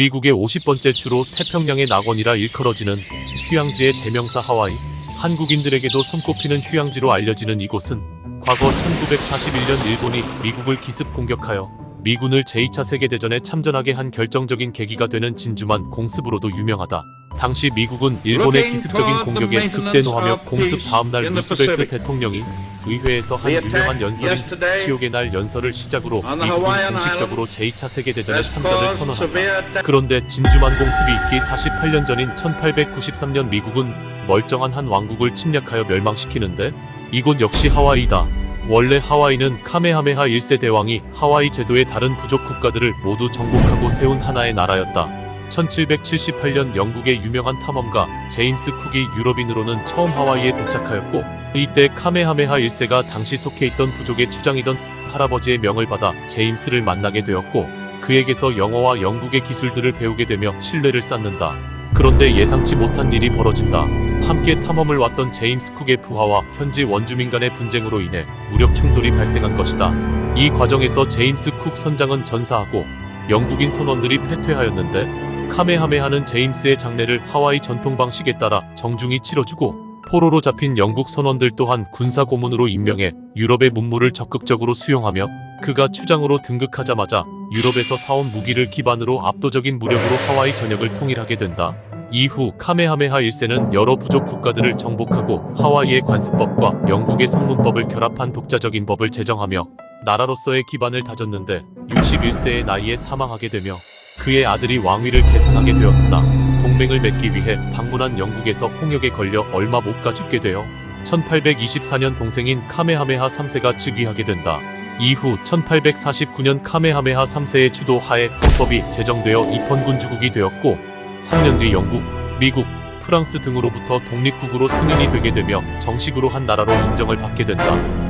미국의 50번째 주로 태평양의 낙원이라 일컬어지는 휴양지의 대명사 하와이. 한국인들에게도 손꼽히는 휴양지로 알려지는 이곳은 과거 1941년 일본이 미국을 기습 공격하여 미군을 제2차 세계대전에 참전하게 한 결정적인 계기가 되는 진주만 공습으로도 유명하다. 당시 미국은 일본의 기습적인 공격에 극대노하며 공습 다음날 루스벨트 대통령이 의회에서 한 유명한 연설인 치욕의 날 연설을 시작으로 미국은 공식적으로 제2차 세계대전에 참전을 선언한다. 그런데 진주만 공습이 있기 48년 전인 1893년 미국은 멀쩡한 한 왕국을 침략하여 멸망시키는데 이곳 역시 하와이다. 원래 하와이는 카메하메하 1세 대왕이 하와이 제도의 다른 부족 국가들을 모두 정복하고 세운 하나의 나라였다. 1778년 영국의 유명한 탐험가 제임스 쿡이 유럽인으로는 처음 하와이에 도착하였고 이때 카메하메하 1세가 당시 속해 있던 부족의 추장이던 할아버지의 명을 받아 제임스를 만나게 되었고 그에게서 영어와 영국의 기술들을 배우게 되며 신뢰를 쌓는다. 그런데 예상치 못한 일이 벌어진다. 함께 탐험을 왔던 제임스 쿡의 부하와 현지 원주민 간의 분쟁으로 인해 무력 충돌이 발생한 것이다. 이 과정에서 제임스 쿡 선장은 전사하고 영국인 선원들이 패퇴하였는데 카메하메하는 제임스의 장례를 하와이 전통 방식에 따라 정중히 치러주고 포로로 잡힌 영국 선원들 또한 군사 고문으로 임명해 유럽의 문물을 적극적으로 수용하며 그가 추장으로 등극하자마자 유럽에서 사온 무기를 기반으로 압도적인 무력으로 하와이 전역을 통일하게 된다. 이후 카메하메하 1세는 여러 부족 국가들을 정복하고 하와이의 관습법과 영국의 성문법을 결합한 독자적인 법을 제정하며 나라로서의 기반을 다졌는데 61세의 나이에 사망하게 되며 그의 아들이 왕위를 계승하게 되었으나 동맹을 맺기 위해 방문한 영국에서 홍역에 걸려 얼마 못 가 죽게 되어 1824년 동생인 카메하메하 3세가 즉위하게 된다. 이후 1849년 카메하메하 3세의 주도하에 헌법이 제정되어 입헌군주국이 되었고 3년 뒤 영국, 미국, 프랑스 등으로부터 독립국으로 승인이 되게 되며 정식으로 한 나라로 인정을 받게 된다.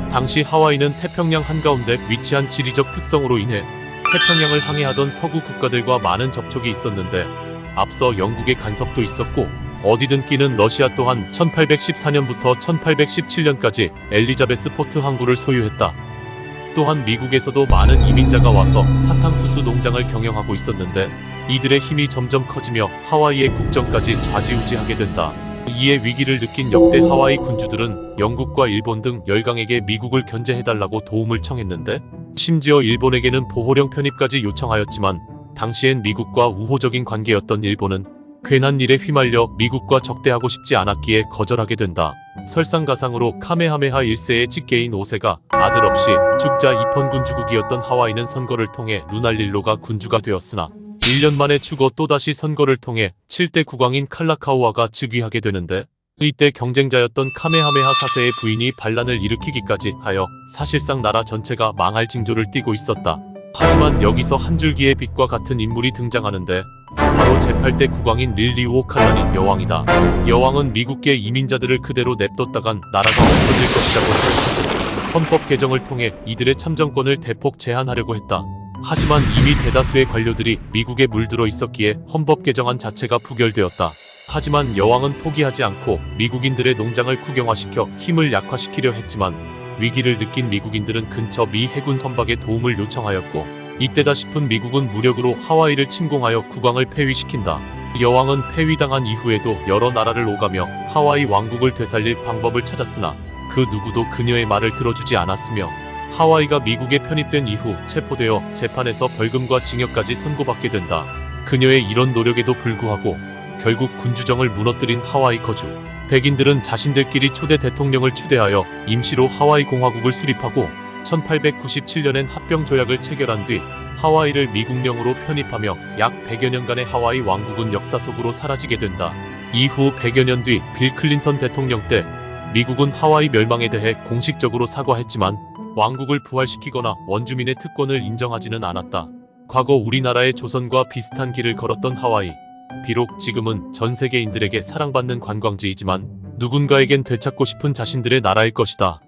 당시 하와이는 태평양 한가운데 위치한 지리적 특성으로 인해 태평양을 항해하던 서구 국가들과 많은 접촉이 있었는데 앞서 영국의 간섭도 있었고 어디든 끼는 러시아 또한 1814년부터 1817년까지 엘리자베스 포트 항구를 소유했다. 또한 미국에서도 많은 이민자가 와서 사탕수수 농장을 경영하고 있었는데 이들의 힘이 점점 커지며 하와이의 국정까지 좌지우지하게 된다. 이에 위기를 느낀 역대 하와이 군주들은 영국과 일본 등 열강에게 미국을 견제해달라고 도움을 청했는데 심지어 일본에게는 보호령 편입까지 요청하였지만 당시엔 미국과 우호적인 관계였던 일본은 괜한 일에 휘말려 미국과 적대하고 싶지 않았기에 거절하게 된다. 설상가상으로 카메하메하 1세의 직계인 5세가 아들 없이 죽자 입헌 군주국이었던 하와이는 선거를 통해 루날릴로가 군주가 되었으나 1년 만에 죽어 또다시 선거를 통해 7대 국왕인 칼라카우아가 즉위하게 되는데 이때 경쟁자였던 카메하메하 4세의 부인이 반란을 일으키기까지 하여 사실상 나라 전체가 망할 징조를 띠고 있었다. 하지만 여기서 한 줄기의 빛과 같은 인물이 등장하는데 바로 제8대 국왕인 릴리우오 칼라닌 여왕이다. 여왕은 미국계 이민자들을 그대로 냅뒀다간 나라가 없어질 것이라고 헌법 개정을 통해 이들의 참정권을 대폭 제한하려고 했다. 하지만 이미 대다수의 관료들이 미국에 물들어 있었기에 헌법 개정안 자체가 부결되었다. 하지만 여왕은 포기하지 않고 미국인들의 농장을 국영화시켜 힘을 약화시키려 했지만 위기를 느낀 미국인들은 근처 미 해군 선박에 도움을 요청하였고 이때다 싶은 미국은 무력으로 하와이를 침공하여 국왕을 폐위시킨다. 여왕은 폐위당한 이후에도 여러 나라를 오가며 하와이 왕국을 되살릴 방법을 찾았으나 그 누구도 그녀의 말을 들어주지 않았으며 하와이가 미국에 편입된 이후 체포되어 재판에서 벌금과 징역까지 선고받게 된다. 그녀의 이런 노력에도 불구하고 결국 군주정을 무너뜨린 하와이 거주. 백인들은 자신들끼리 초대 대통령을 추대하여 임시로 하와이 공화국을 수립하고 1897년엔 합병 조약을 체결한 뒤 하와이를 미국령으로 편입하며 약 100여 년간의 하와이 왕국은 역사 속으로 사라지게 된다. 이후 100여 년 뒤 빌 클린턴 대통령 때 미국은 하와이 멸망에 대해 공식적으로 사과했지만 왕국을 부활시키거나 원주민의 특권을 인정하지는 않았다. 과거 우리나라의 조선과 비슷한 길을 걸었던 하와이. 비록 지금은 전 세계인들에게 사랑받는 관광지이지만 누군가에겐 되찾고 싶은 자신들의 나라일 것이다.